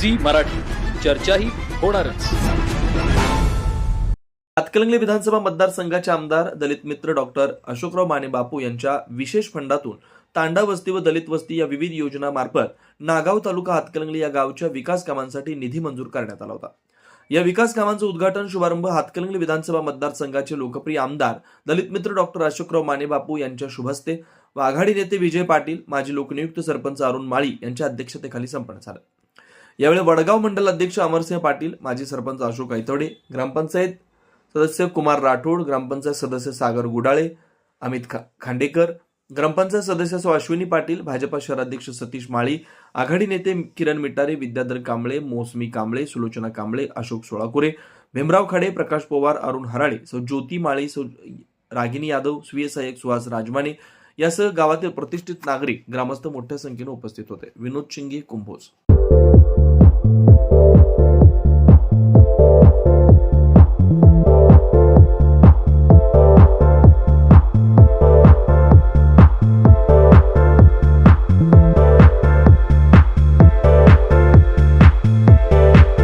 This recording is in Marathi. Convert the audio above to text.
झी मराठी. चर्चाही होणारच. हातकलंगले विधानसभा मतदारसंघाचे आमदार दलित मित्र डॉक्टर अशोकराव माने बापू यांच्या विशेष फंडातून तांडा वस्ती व दलित वस्ती या विविध योजनामार्फत नागाव तालुका हातकलंगले या गावच्या विकास कामांसाठी निधी मंजूर करण्यात आला होता. या विकास कामांचं उद्घाटन शुभारंभ हातकलंगले विधानसभा मतदारसंघाचे लोकप्रिय आमदार दलित मित्र डॉक्टर अशोकराव माने बापू यांच्या शुभहस्ते व आघाडी नेते विजय पाटील माजी लोकनियुक्त सरपंच अरुण माळी यांच्या अध्यक्षतेखाली संपन्न झालं. यावेळी वडगाव मंडल अध्यक्ष अमरसिंह पाटील माजी सरपंच अशोक ऐतवडे ग्रामपंचायत सदस्य कुमार राठोड ग्रामपंचायत सदस्य सागर गुडाळे अमित खा- खांडेकर ग्रामपंचायत सदस्य सौ अश्विनी पाटील भाजपा शहराध्यक्ष सतीश माळी आघाडी नेते किरण मिटारे विद्याधर कांबळे मोसमी कांबळे सुलोचना कांबळे अशोक सोळाकुरे भीमराव खाडे प्रकाश पवार अरुण हराळे सौ ज्योती माळी सौ रागिनी यादव स्वीय सहाय्यक सुहास राजमाने यासह गावातील प्रतिष्ठित नागरिक ग्रामस्थ मोठ्या संख्येने उपस्थित होते. विनोद शिंगे कुंभोज.